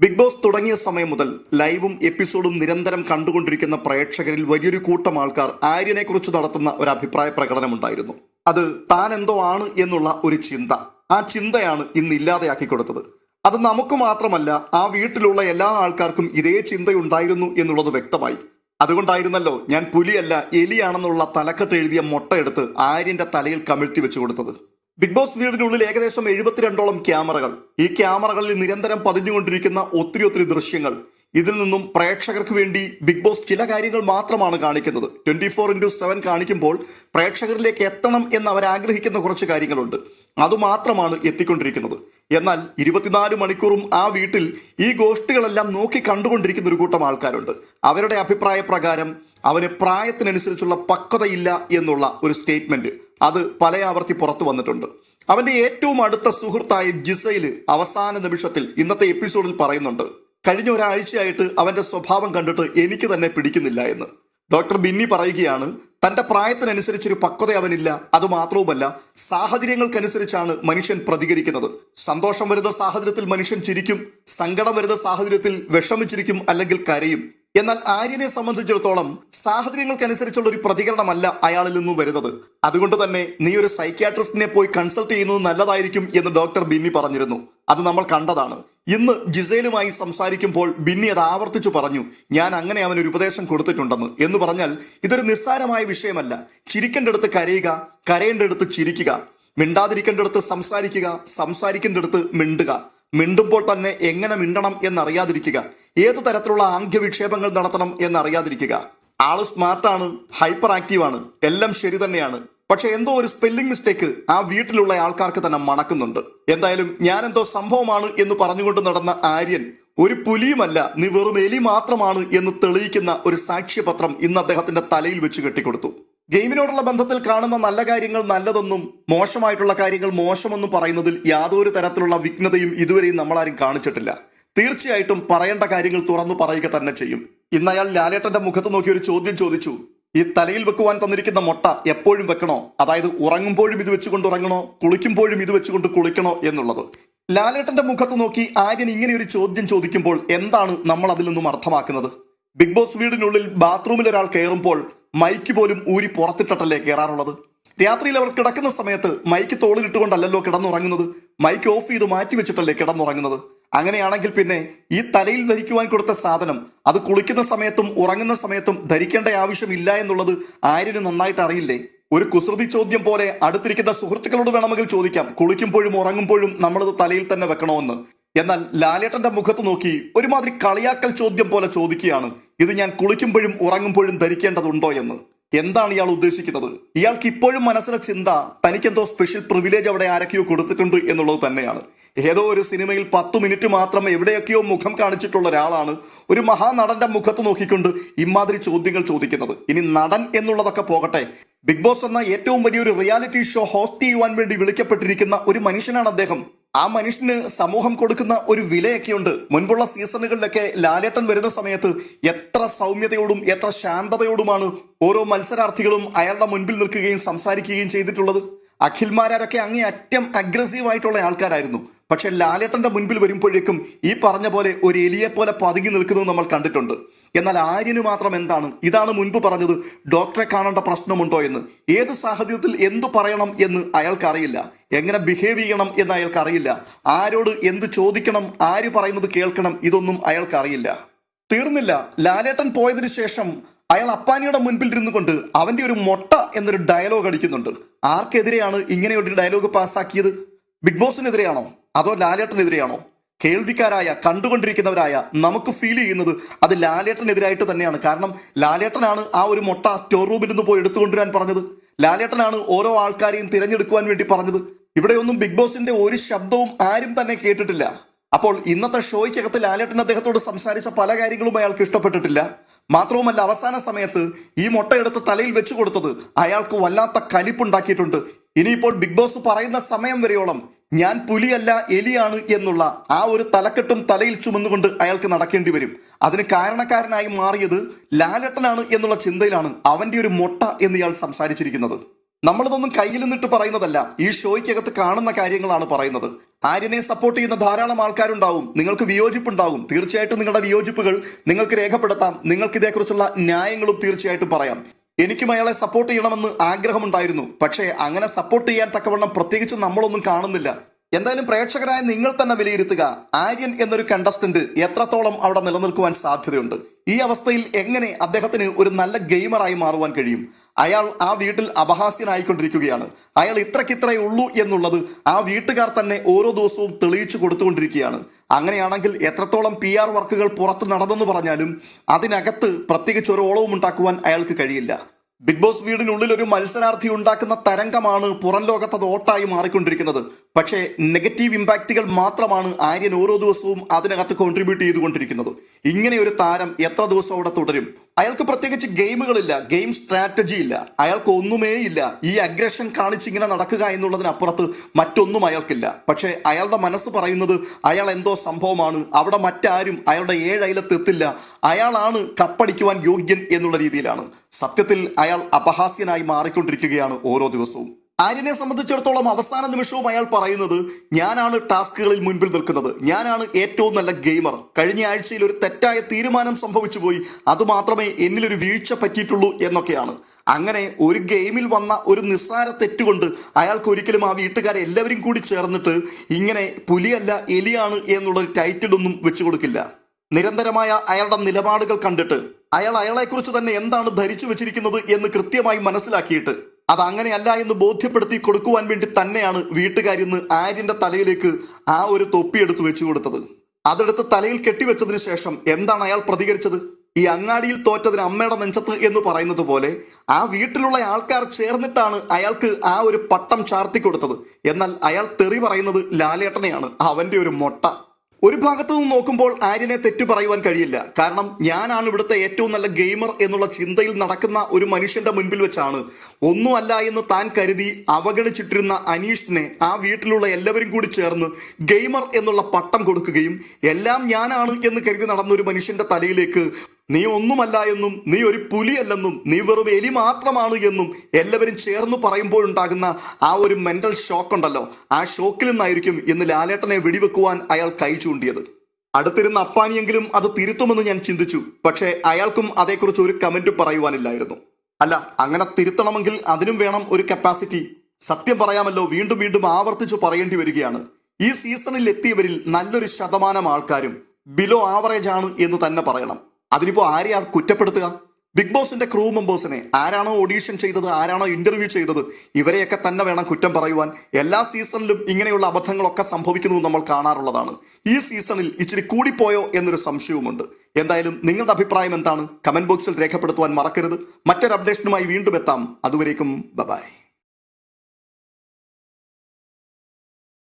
Big boss തുടങ്ങിയ സമയം മുതൽ ലൈവും എപ്പിസോഡും നിരന്തരം കണ്ടുകൊണ്ടിരിക്കുന്ന പ്രേക്ഷകരിൽ വലിയൊരു കൂട്ടം ആൾക്കാർ ആര്യനെ കുറിച്ച് നടത്തുന്ന ഒരു അഭിപ്രായ പ്രകടനമുണ്ടായിരുന്നു. അത് താൻ എന്തോ ആണ് എന്നുള്ള ഒരു ചിന്ത. ആ ചിന്തയാണ് ഇന്ന് ഇല്ലാതെയാക്കി കൊടുത്തത്. അത് നമുക്ക് മാത്രമല്ല ആ വീട്ടിലുള്ള എല്ലാ ആൾക്കാർക്കും ഇതേ ചിന്തയുണ്ടായിരുന്നു എന്നുള്ളത് വ്യക്തമായി. അതുകൊണ്ടായിരുന്നല്ലോ ഞാൻ പുലിയല്ല എലിയാണെന്നുള്ള തലക്കെട്ട് എഴുതിയ മുട്ടയെടുത്ത് ആര്യന്റെ തലയിൽ കമിഴ്ത്തി വെച്ചു കൊടുത്തത്. ബിഗ് ബോസ് വീടിനുള്ളിൽ ഏകദേശം എഴുപത്തിരണ്ടോളം ക്യാമറകൾ. ഈ ക്യാമറകളിൽ നിരന്തരം പതിഞ്ഞുകൊണ്ടിരിക്കുന്ന ഒത്തിരി ഒത്തിരി ദൃശ്യങ്ങൾ. ഇതിൽ നിന്നും പ്രേക്ഷകർക്ക് വേണ്ടി ബിഗ് ബോസ് ചില കാര്യങ്ങൾ മാത്രമാണ് കാണിക്കുന്നത്. ട്വന്റി ഫോർ ഇന്റു സെവൻ കാണിക്കുമ്പോൾ പ്രേക്ഷകരിലേക്ക് എത്തണം എന്ന് അവർ ആഗ്രഹിക്കുന്ന കുറച്ച് കാര്യങ്ങളുണ്ട്. അതുമാത്രമാണ് എത്തിക്കൊണ്ടിരിക്കുന്നത്. എന്നാൽ ഇരുപത്തിനാല് മണിക്കൂറും ആ വീട്ടിൽ ഈ ഗോഷ്ഠികളെല്ലാം നോക്കി കണ്ടുകൊണ്ടിരിക്കുന്ന ഒരു കൂട്ടം ആൾക്കാരുണ്ട്. അവരുടെ അഭിപ്രായ പ്രകാരം അവന് പ്രായത്തിനനുസരിച്ചുള്ള പക്വതയില്ല എന്നുള്ള ഒരു സ്റ്റേറ്റ്മെന്റ്. അത് പല ആവർത്തി പുറത്തു വന്നിട്ടുണ്ട്. അവന്റെ ഏറ്റവും അടുത്ത സുഹൃത്തായ ജിസയിൽ അവസാന നിമിഷത്തിൽ ഇന്നത്തെ എപ്പിസോഡിൽ പറയുന്നുണ്ട് കഴിഞ്ഞ ഒരാഴ്ചയായിട്ട് അവന്റെ സ്വഭാവം കണ്ടിട്ട് എനിക്ക് തന്നെ പിടിക്കുന്നില്ല എന്ന്. ഡോക്ടർ ബിന്നി പറയുകയാണ് തന്റെ പ്രായത്തിനനുസരിച്ചൊരു പക്വത അവനില്ല. അതുമാത്രവുമല്ല സാഹചര്യങ്ങൾക്കനുസരിച്ചാണ് മനുഷ്യൻ പ്രതികരിക്കുന്നത്. സന്തോഷം വരുന്ന സാഹചര്യത്തിൽ മനുഷ്യൻ ചിരിക്കും സങ്കടം വരുന്ന സാഹചര്യത്തിൽ വിഷമിച്ചിരിക്കും അല്ലെങ്കിൽ കരയും. എന്നാൽ ആര്യനെ സംബന്ധിച്ചിടത്തോളം സാഹചര്യങ്ങൾക്കനുസരിച്ചുള്ള ഒരു പ്രതികരണമല്ല അയാളിൽ നിന്നും വരുന്നത്. അതുകൊണ്ട് തന്നെ നീ ഒരു സൈക്യാട്രിസ്റ്റിനെ പോയി കൺസൾട്ട് ചെയ്യുന്നത് നല്ലതായിരിക്കും എന്ന് ഡോക്ടർ ബിന്നി പറഞ്ഞിരുന്നു. അത് നമ്മൾ കണ്ടതാണ്. ഇന്ന് ജിസേലുമായി സംസാരിക്കുമ്പോൾ ബിന്നി അത് ആവർത്തിച്ചു പറഞ്ഞു ഞാൻ അങ്ങനെ അവൻ ഒരു ഉപദേശം കൊടുത്തിട്ടുണ്ടെന്ന്. എന്ന് പറഞ്ഞാൽ ഇതൊരു നിസ്സാരമായ വിഷയമല്ല. ചിരിക്കേണ്ടടുത്ത് കരയുക കരയേണ്ടടുത്ത് ചിരിക്കുക മിണ്ടാതിരിക്കേണ്ടടുത്ത് സംസാരിക്കുക സംസാരിക്കേണ്ടടുത്ത് മിണ്ടുക. മിണ്ടുമ്പോൾ തന്നെ എങ്ങനെ മിണ്ടണം എന്നറിയാതിരിക്കുക. ഏത് തരത്തിലുള്ള ആംഗ്യവിക്ഷേപങ്ങൾ നടത്തണം എന്നറിയാതിരിക്കുക. ആൾ സ്മാർട്ടാണ് ഹൈപ്പർ ആക്റ്റീവാണ് എല്ലാം ശരി തന്നെയാണ്. പക്ഷെ എന്തോ ഒരു സ്പെല്ലിംഗ് മിസ്റ്റേക്ക് ആ വീട്ടിലുള്ള ആൾക്കാർക്ക് തന്നെ മണക്കുന്നുണ്ട്. എന്തായാലും ഞാൻ എന്തോ സംഭവമാണ് എന്ന് പറഞ്ഞുകൊണ്ട് നടന്ന ആര്യൻ ഒരു പുലിയുമല്ല നീ വെറും എലി മാത്രമാണ് എന്ന് തെളിയിക്കുന്ന ഒരു സാക്ഷ്യപത്രം ഇന്ന് അദ്ദേഹത്തിന്റെ തലയിൽ വെച്ച് കെട്ടിക്കൊടുത്തു. ഗെയിമിനോടുള്ള ബന്ധത്തിൽ കാണുന്ന നല്ല കാര്യങ്ങൾ നല്ലതെന്നും മോശമായിട്ടുള്ള കാര്യങ്ങൾ മോശമെന്നും പറയുന്നതിൽ യാതൊരു തരത്തിലുള്ള വിഘ്നതയും ഇതുവരെയും നമ്മളാരും കാണിച്ചിട്ടില്ല. തീർച്ചയായിട്ടും പറയേണ്ട കാര്യങ്ങൾ തുറന്നു പറയുക തന്നെ ചെയ്യും. ഇന്ന് അയാൾ ലാലേട്ടന്റെ മുഖത്ത് നോക്കി ഒരു ചോദ്യം ചോദിച്ചു. ഈ തലയിൽ വെക്കുവാൻ തന്നിരിക്കുന്ന മുട്ട എപ്പോഴും വെക്കണോ? അതായത് ഉറങ്ങുമ്പോഴും ഇത് വെച്ചുകൊണ്ട് ഉറങ്ങണോ? കുളിക്കുമ്പോഴും ഇത് വെച്ചുകൊണ്ട് കുളിക്കണോ എന്നുള്ളത്. ലാലേട്ടന്റെ മുഖത്ത് നോക്കി ആര്യൻ ഇങ്ങനെ ഒരു ചോദ്യം ചോദിക്കുമ്പോൾ എന്താണ് നമ്മൾ അതിൽ നിന്നും അർത്ഥമാക്കുന്നത്? ബിഗ് ബോസ് വീടിനുള്ളിൽ ബാത്റൂമിൽ ഒരാൾ കയറുമ്പോൾ മൈക്ക് പോലും ഊരി പുറത്തിട്ടല്ലേ കയറാറുള്ളത് രാത്രിയിൽ അവർ കിടക്കുന്ന സമയത്ത് മൈക്ക് തോളിലിട്ടുകൊണ്ടല്ലോ കിടന്നുറങ്ങുന്നത്. മൈക്ക് ഓഫ് ചെയ്ത് മാറ്റി വെച്ചിട്ടല്ലേ കിടന്നുറങ്ങുന്നത്. അങ്ങനെയാണെങ്കിൽ പിന്നെ ഈ തലയിൽ ധരിക്കുവാൻ കൊടുത്ത സാധനം അത് കുളിക്കുന്ന സമയത്തും ഉറങ്ങുന്ന സമയത്തും ധരിക്കേണ്ട ആവശ്യമില്ല എന്നുള്ളത് ആര്യന് നന്നായിട്ട് അറിയില്ലേ? ഒരു കുസൃതി ചോദ്യം പോലെ അടുത്തിരിക്കുന്ന സുഹൃത്തുക്കളോട് വേണമെങ്കിൽ ചോദിക്കാം. കുളിക്കുമ്പോഴും ഉറങ്ങുമ്പോഴും നമ്മളത് തലയിൽ തന്നെ വെക്കണമെന്ന് എന്നാൽ ലാലേട്ടന്റെ മുഖത്ത് നോക്കി ഒരുമാതിരി കളിയാക്കൽ ചോദ്യം പോലെ ചോദിക്കുകയാണ്. ഇത് ഞാൻ കുളിക്കുമ്പോഴും ഉറങ്ങുമ്പോഴും ധരിക്കേണ്ടതുണ്ടോ എന്ന്? എന്താണ് ഇയാൾ ഉദ്ദേശിക്കുന്നത്? ഇയാൾക്ക് ഇപ്പോഴും മനസ്സിലെ ചിന്ത തനിക്കെന്തോ സ്പെഷ്യൽ പ്രിവിലേജ് അവിടെ ആരൊക്കെയോ കൊടുത്തിട്ടുണ്ട് എന്നുള്ളത് തന്നെയാണ്. ഏതോ ഒരു സിനിമയിൽ പത്ത് മിനിറ്റ് മാത്രം എവിടെയൊക്കെയോ മുഖം കാണിച്ചിട്ടുള്ള ഒരാളാണ് ഒരു മഹാനടന്റെ മുഖത്ത് നോക്കിക്കൊണ്ട് ഇമാതിരി ചോദ്യങ്ങൾ ചോദിക്കുന്നത്. ഇനി നടൻ എന്നുള്ളതൊക്കെ പോകട്ടെ. ബിഗ് ബോസ് എന്ന ഏറ്റവും വലിയൊരു റിയാലിറ്റി ഷോ ഹോസ്റ്റ് ചെയ്യുവാൻ വേണ്ടി വിളിക്കപ്പെട്ടിരിക്കുന്ന ഒരു മനുഷ്യനാണ് അദ്ദേഹം. ആ മനുഷ്യന് സമൂഹം കൊടുക്കുന്ന ഒരു വിലയൊക്കെയുണ്ട്. മുൻപുള്ള സീസണുകളിലൊക്കെ ലാലേട്ടൻ വരുന്ന സമയത്ത് എത്ര സൗമ്യതയോടും എത്ര ശാന്തതയോടുമാണ് ഓരോ മത്സരാർത്ഥികളും അയാളുടെ മുൻപിൽ നിൽക്കുകയും സംസാരിക്കുകയും ചെയ്തിട്ടുള്ളത്. അഖിൽമാരൊക്കെ അങ്ങേ അറ്റം അഗ്രസീവ് ആയിട്ടുള്ള ആൾക്കാരായിരുന്നു. പക്ഷെ ലാലേട്ടന്റെ മുൻപിൽ വരുമ്പോഴേക്കും ഈ പറഞ്ഞ പോലെ ഒരു എലിയെ പോലെ പതുങ്ങി നിൽക്കുന്നത് നമ്മൾ കണ്ടിട്ടുണ്ട്. എന്നാൽ ആര്യന് മാത്രം എന്താണ്? ഇതാണ് മുൻപ് പറഞ്ഞത് ഡോക്ടറെ കാണേണ്ട പ്രശ്നമുണ്ടോ എന്ന്. ഏത് സാഹചര്യത്തിൽ എന്തു പറയണം എന്ന് അയാൾക്കറിയില്ല. എങ്ങനെ ബിഹേവ് ചെയ്യണം എന്ന് അയാൾക്കറിയില്ല. ആരോട് എന്ത് ചോദിക്കണം ആര് പറയുന്നത് കേൾക്കണം ഇതൊന്നും അയാൾക്കറിയില്ല. തീർന്നില്ല. ലാലേട്ടൻ പോയതിനു ശേഷം അയാൾ അപ്പാനിയുടെ മുൻപിൽ ഇരുന്നു കൊണ്ട് അവന്റെ ഒരു മൊട്ട എന്നൊരു ഡയലോഗ് അടിക്കുന്നുണ്ട്. ആർക്കെതിരെയാണ് ഇങ്ങനെയൊരു ഡയലോഗ് പാസ്സാക്കിയത് ബിഗ് ബോസിനെതിരെയാണോ? അതോ ലാലേട്ടനെതിരെയാണോ? കേൾവിക്കാരായ കണ്ടുകൊണ്ടിരിക്കുന്നവരായ നമുക്ക് ഫീൽ ചെയ്യുന്നത് അത് ലാലേട്ടനെതിരായിട്ട് തന്നെയാണ്. കാരണം ലാലേട്ടനാണ് ആ ഒരു മൊട്ട സ്റ്റോർ റൂമിൽ നിന്ന് പോയി എടുത്തുകൊണ്ടുവരാൻ പറഞ്ഞത്. ലാലേട്ടനാണ് ഓരോ ആൾക്കാരെയും തിരഞ്ഞെടുക്കുവാൻ വേണ്ടി പറഞ്ഞത്. ഇവിടെയൊന്നും ബിഗ് ബോസിന്റെ ഒരു ശബ്ദവും ആരും തന്നെ കേട്ടിട്ടില്ല. അപ്പോൾ ഇന്നത്തെ ഷോയ്ക്കകത്ത് ലാലേട്ടൻ അദ്ദേഹത്തോട് സംസാരിച്ച പല കാര്യങ്ങളും അയാൾക്ക് ഇഷ്ടപ്പെട്ടിട്ടില്ല. മാത്രവുമല്ല അവസാന സമയത്ത് ഈ മുട്ടയെടുത്ത് തലയിൽ വെച്ചു കൊടുത്തത് അയാൾക്ക് വല്ലാത്ത കലിപ്പുണ്ടാക്കിയിട്ടുണ്ട്. ഇനിയിപ്പോൾ ബിഗ് ബോസ് പറയുന്ന സമയം വരെയോളം ഞാൻ പുലിയല്ല എലിയാണ് എന്നുള്ള ആ ഒരു തലക്കെട്ടും തലയിൽ ചുമന്നുകൊണ്ട് അയാൾക്ക് നടക്കേണ്ടി വരും. അതിന് കാരണക്കാരനായി മാറിയത് ലാലട്ടനാണ് എന്നുള്ള ചിന്തയിലാണ് അവന്റെ ഒരു മൊട്ട എന്ന് ഇയാൾ സംസാരിച്ചിരിക്കുന്നത്. നമ്മളിതൊന്നും കയ്യിൽ നിന്നിട്ട് പറയുന്നതല്ല. ഈ ഷോയ്ക്കകത്ത് കാണുന്ന കാര്യങ്ങളാണ് പറയുന്നത്. ആര്യനെ സപ്പോർട്ട് ചെയ്യുന്ന ധാരാളം ആൾക്കാരുണ്ടാവും. നിങ്ങൾക്ക് വിയോജിപ്പുണ്ടാവും തീർച്ചയായിട്ടും നിങ്ങളുടെ വിയോജിപ്പുകൾ നിങ്ങൾക്ക് രേഖപ്പെടുത്താം. നിങ്ങൾക്ക് ഇതേക്കുറിച്ചുള്ള ന്യായങ്ങളും തീർച്ചയായിട്ടും പറയാം. എനിക്കും അയാളെ സപ്പോർട്ട് ചെയ്യണമെന്ന് ആഗ്രഹമുണ്ടായിരുന്നു. പക്ഷേ അങ്ങനെ സപ്പോർട്ട് ചെയ്യാൻ തക്കവണ്ണം പ്രത്യേകിച്ച് നമ്മളൊന്നും കാണുന്നില്ല. എന്തായാലും പ്രേക്ഷകരായ നിങ്ങൾ തന്നെ വിലയിരുത്തുക. ആര്യൻ എന്നൊരു കണ്ടസ്റ്റന്റ് എത്രത്തോളം അവിടെ നിലനിൽക്കുവാൻ സാധ്യതയുണ്ട്? ഈ അവസ്ഥയിൽ എങ്ങനെ അദ്ദേഹത്തിന് ഒരു നല്ല ഗെയിമറായി മാറുവാൻ കഴിയും? അയാൾ ആ വീട്ടിൽ അപഹാസ്യനായിക്കൊണ്ടിരിക്കുകയാണ്. അയാൾ ഇത്രക്കിത്രേ ഉള്ളൂ എന്നുള്ളത് ആ വീട്ടുകാർ തന്നെ ഓരോ ദിവസവും തെളിയിച്ചു കൊടുത്തുകൊണ്ടിരിക്കുകയാണ്. അങ്ങനെയാണെങ്കിൽ എത്രത്തോളം പി ആർ വർക്കുകൾ പുറത്ത് നടന്നെന്ന് പറഞ്ഞാലും അതിനകത്ത് പ്രത്യേകിച്ച് ഒരു ഓളവും ഉണ്ടാക്കുവാൻ അയാൾക്ക് കഴിയില്ല. ബിഗ് ബോസ് വീടിനുള്ളിൽ ഒരു മത്സരാർത്ഥി ഉണ്ടാക്കുന്ന തരംഗമാണ് പുറം ലോകത്ത് അത് ഓട്ടായി മാറിക്കൊണ്ടിരിക്കുന്നത്. പക്ഷേ നെഗറ്റീവ് ഇമ്പാക്റ്റുകൾ മാത്രമാണ് ആര്യൻ ഓരോ ദിവസവും അതിനകത്ത് കോൺട്രിബ്യൂട്ട് ചെയ്തുകൊണ്ടിരിക്കുന്നത്. ഇങ്ങനെ ഒരു താരം എത്ര ദിവസം അവിടെ തുടരും? അയാൾക്ക് പ്രത്യേകിച്ച് ഗെയിമുകളില്ല ഗെയിം സ്ട്രാറ്റജി ഇല്ല. അയാൾക്ക് ഒന്നുമേ ഇല്ല. ഈ അഗ്രഷൻ കാണിച്ചിങ്ങനെ നടക്കുക എന്നുള്ളതിനപ്പുറത്ത് മറ്റൊന്നും അയാൾക്കില്ല. പക്ഷേ അയാളുടെ മനസ്സ് പറയുന്നത് അയാൾ എന്തോ സംഭവമാണ് അവിടെ മറ്റാരും അയാളുടെ ഏഴയിലത്ത് എത്തില്ല അയാളാണ് കപ്പടിക്കുവാൻ യോഗ്യൻ എന്നുള്ള രീതിയിലാണ്. സത്യത്തിൽ അയാൾ അപഹാസ്യനായി മാറിക്കൊണ്ടിരിക്കുകയാണ് ഓരോ ദിവസവും. ആര്യനെ സംബന്ധിച്ചിടത്തോളം അവസാന നിമിഷവും അയാൾ പറയുന്നത് ഞാനാണ് ടാസ്കുകളിൽ മുൻപിൽ നിൽക്കുന്നത്. ഞാനാണ് ഏറ്റവും നല്ല ഗെയിമർ. കഴിഞ്ഞ ആഴ്ചയിൽ ഒരു തെറ്റായ തീരുമാനം സംഭവിച്ചു പോയി. അതുമാത്രമേ എന്നിലൊരു വീഴ്ച പറ്റിയിട്ടുള്ളൂ എന്നൊക്കെയാണ്. അങ്ങനെ ഒരു ഗെയിമിൽ വന്ന ഒരു നിസ്സാര തെറ്റുകൊണ്ട് അയാൾക്ക് ഒരിക്കലും ആ വീട്ടുകാരെ എല്ലാവരും കൂടി ചേർന്നിട്ട് ഇങ്ങനെ പുലിയല്ല എലിയാണ് എന്നുള്ളൊരു ടൈറ്റിലൊന്നും വെച്ചു കൊടുക്കില്ല. നിരന്തരമായ അയാളുടെ നിലപാടുകൾ കണ്ടിട്ട് അയാൾ അയാളെക്കുറിച്ച് തന്നെ എന്താണ് ധരിച്ചു വെച്ചിരിക്കുന്നത് എന്ന് കൃത്യമായി മനസ്സിലാക്കിയിട്ട് അത് അങ്ങനെയല്ല എന്ന് ബോധ്യപ്പെടുത്തി കൊടുക്കുവാൻ വേണ്ടി തന്നെയാണ് വീട്ടുകാരിന്ന് ആര്യന്റെ തലയിലേക്ക് ആ ഒരു തൊപ്പിയെടുത്ത് വെച്ചു കൊടുത്തത്. അതെടുത്ത് തലയിൽ കെട്ടിവെച്ചതിന് ശേഷം എന്താണ് അയാൾ പ്രതികരിച്ചത്? ഈ അങ്ങാടിയിൽ തോറ്റതിന് അമ്മയുടെ നെഞ്ചത്ത് എന്ന് പറയുന്നത് പോലെ ആ വീട്ടിലുള്ള ആൾക്കാർ ചേർന്നിട്ടാണ് അയാൾക്ക് ആ ഒരു പട്ടം ചാർത്തി കൊടുത്തത്. എന്നാൽ അയാൾ തെറി പറയുന്നത് ലാലേട്ടനെയാണ് അവന്റെ ഒരു മൊട്ട. ഒരു ഭാഗത്തു നിന്ന് നോക്കുമ്പോൾ ആര്യനെ തെറ്റു പറയുവാൻ കഴിയില്ല. കാരണം ഞാനാണ് ഇവിടുത്തെ ഏറ്റവും നല്ല ഗെയിമർ എന്നുള്ള ചിന്തയിൽ നടക്കുന്ന ഒരു മനുഷ്യന്റെ മുൻപിൽ വെച്ചാണ്. ഒന്നുമല്ല എന്ന് താൻ കരുതി അവഗണിച്ചിട്ടിരുന്ന അനീഷിനെ ആ വീട്ടിലുള്ള എല്ലാവരും കൂടി ചേർന്ന് ഗെയിമർ എന്നുള്ള പട്ടം കൊടുക്കുകയും എല്ലാം ഞാനാണ് എന്ന് കരുതി നടന്ന ഒരു മനുഷ്യന്റെ തലയിലേക്ക് നീ ഒന്നുമല്ല എന്നും നീ ഒരു പുലിയല്ലെന്നും നീ വെറും എലി മാത്രമാണ് എന്നും എല്ലാവരും ചേർന്ന് പറയുമ്പോഴുണ്ടാകുന്ന ആ ഒരു മെന്റൽ ഷോക്ക് ഉണ്ടല്ലോ. ആ ഷോക്കിൽ നിന്നായിരിക്കും ഇന്ന് ലാലേട്ടനെ വെടിവെക്കുവാൻ അയാൾ കൈ ചൂണ്ടിയത്. അടുത്തിരുന്ന അപ്പാനിയെങ്കിലും അത് തിരുത്തുമെന്ന് ഞാൻ ചിന്തിച്ചു. പക്ഷേ അയാൾക്കും അതേക്കുറിച്ച് ഒരു കമന്റ് പറയുവാനില്ലായിരുന്നു. അല്ല അങ്ങനെ തിരുത്തണമെങ്കിൽ അതിനും വേണം ഒരു കപ്പാസിറ്റി സത്യം പറയാമല്ലോ വീണ്ടും വീണ്ടും ആവർത്തിച്ചു പറയേണ്ടി വരികയാണ്. ഈ സീസണിൽ എത്തിയവരിൽ നല്ലൊരു ശതമാനം ആൾക്കാരും ബിലോ ആവറേജ് ആണ് എന്ന് തന്നെ പറയണം. അതിനിപ്പോ ആരെയാ കുറ്റപ്പെടുത്തുക? ബിഗ് ബോസിന്റെ ക്രൂ മെമ്പേഴ്സിനെ ആരാണോ ഓഡീഷൻ ചെയ്തത് ആരാണോ ഇന്റർവ്യൂ ചെയ്തത് ഇവരെയൊക്കെ തന്നെ വേണം കുറ്റം പറയുവാൻ. എല്ലാ സീസണിലും ഇങ്ങനെയുള്ള അബദ്ധങ്ങളൊക്കെ സംഭവിക്കുന്നത് നമ്മൾ കാണാറുള്ളതാണ്. ഈ സീസണിൽ ഇച്ചിരി കൂടിപ്പോയോ എന്നൊരു സംശയവുമുണ്ട്. എന്തായാലും നിങ്ങളുടെ അഭിപ്രായം എന്താണ്? കമന്റ് ബോക്സിൽ രേഖപ്പെടുത്തുവാൻ മറക്കരുത്. മറ്റൊരു അപ്ഡേഷനുമായി വീണ്ടും എത്താം. അതുവരേക്കും ബൈ